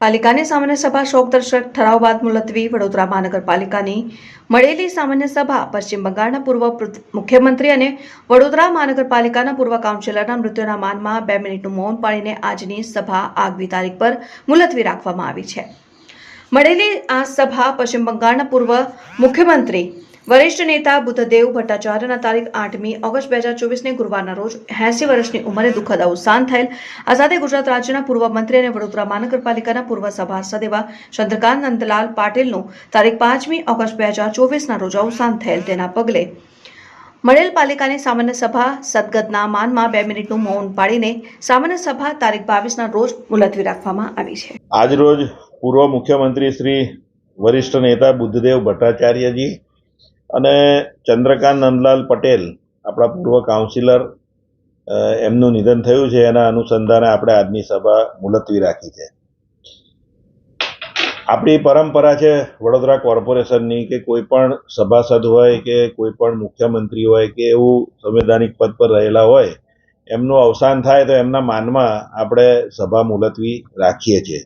પાલિકાની સામાન્ય સભા શોકદર્શક ઠરાવ બાદ મુલતવી. વડોદરા મહાનગરપાલિકાની મળેલી સામાન્ય સભા પશ્ચિમ બંગાળના પૂર્વ પ્ર- મુખ્યમંત્રી અને વડોદરા મહાનગરપાલિકાના પૂર્વ કાઉન્સિલરના મૃત્યુના માનમાં બે મિનિટનું મૌન પાળીને આજની સભા આગવી તારીખ પર મુલતવી રાખવામાં આવી છે. મળેલી આ સભા પશ્ચિમ બંગાળના પૂર્વ મુખ્યમંત્રી વરિષ્ઠ નેતા બુદ્ધદેવ ભટ્ટાચાર્યના તારીખ આઠમી ઓગસ્ટ બે હજાર ચોવીસને ગુરુવારના રોજ એસી વર્ષની ઉંમરે દુઃખદ અવસાન થયેલ. આ સાથે ગુજરાત રાજ્યના પૂર્વ મંત્રી અને વડોદરા મહાનગરપાલિકાના પૂર્વ સભાસદ એવા ચંદ્રકાંત નંદલાલ પાટીલનું તારીખ પાંચમી ઓગસ્ટ બે હજાર ચોવીસના રોજ અવસાન થયેલ તેના પગલે. મળેલ પાલિકાની સામાન્ય સભા સદગતના માનમાં બે મિનિટનું મૌન પાડીને સામાન્ય સભા તારીખ બાવીસના રોજ મુલતવી રાખવામાં આવી છે. આજરોજ પૂર્વ મુખ્યમંત્રી શ્રી વરિષ્ઠ નેતા બુદ્ધદેવ ભટ્ટાચાર્યજી અને ચંદ્રકાંત નંદલાલ પટેલ, આપણા પૂર્વ કાઉન્સિલર એમનું નિધન થયું છે. એના અનુસંધાને આપણે આજની સભા મુલતવી રાખી છે. આપણી પરંપરા છે વડોદરા કોર્પોરેશનની કે કોઈ પણ સભાસદ હોય કે કોઈ પણ મુખ્યમંત્રી હોય કે એવું સંવૈધાનિક પદ પર રહેલા હોય, એમનું અવસાન થાય તો એમના માનમાં આપણે સભા મુલતવી રાખીએ છીએ.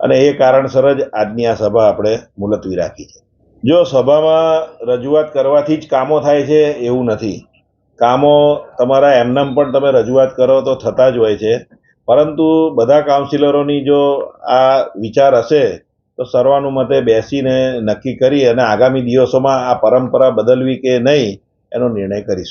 અને એ કારણસર જ આજની આ સભા આપણે મુલતવી રાખી છે. જો સભામાં રજૂઆત કરવાથી જ કામો થાય છે, એવું નથી. કામો તમારા એમનામ પણ તમે રજૂઆત કરો તો થતા જ હોય છે. પરંતુ બધા કાઉન્સિલરોની જો આ વિચાર હશે, તો સર્વાનુમતે બેસીને નક્કી કરી અને આગામી દિવસોમાં આ પરંપરા બદલવી કે નહીં, એનો નિર્ણય કરીશું.